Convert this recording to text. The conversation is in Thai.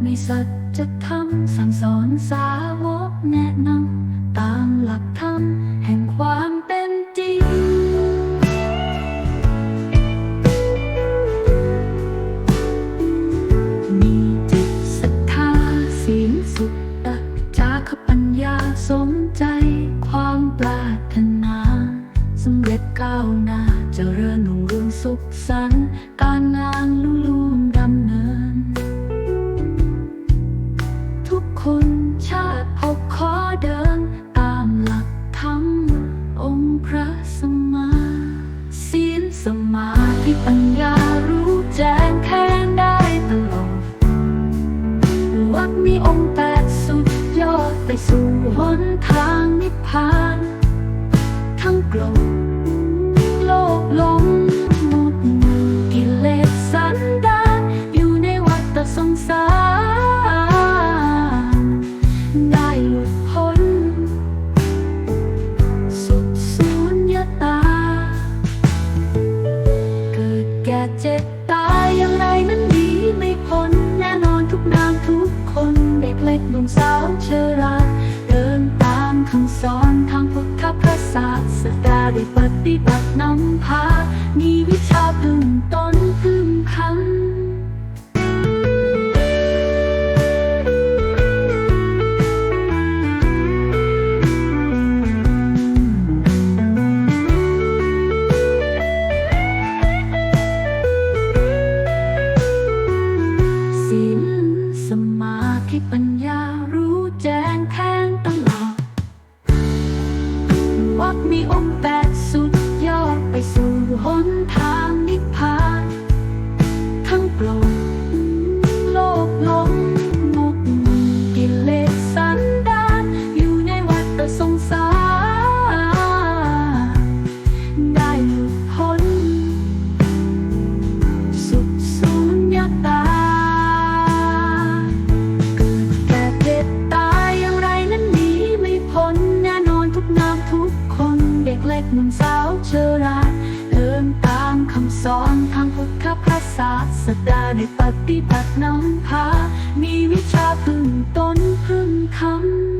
องค์ทรงพบในสัจธรรมสั่งสอนสาวกแนะนำตามหลักธรรมแห่งความเป็นจริง มีจิตศรัทธาศีลสุดตักจาขปัญญาสมใจความปรารถนาสำเร็จก้าวหน้าเจริญรุ่งเรืองสุขสันต์การงานลุ สมาธิปัญญารู้แจ้งแค่ได้ตลอดวัดมีองค์แปดสุดยอดไปสู่หนทางนิพพาน ทั้งกลม กิดแก่เจ็บตายอย่างไรนั้นดีไม่พ้นแน่นอนทุกนามทุกคนเด็กเล็กหนุ่มสาวเชราเดินตามคำสอนทางพุทธพระศาสดาได้ปฏิบัตินำพามีวิชาพึ่งตน สงสารได้หลุดพ้น สุดสูญญตา เกิดแก่เจ็บตายอย่างไรนั้นหนีไม่พ้นแน่นอนทุกนามทุกคนเด็กเล็กหนุ่มสาวเชราเดินตามคำสอนทางพุทธภาษาสดาได้ปฏิบัตินำพามีวิชาพึ่งตนพึ่งคำ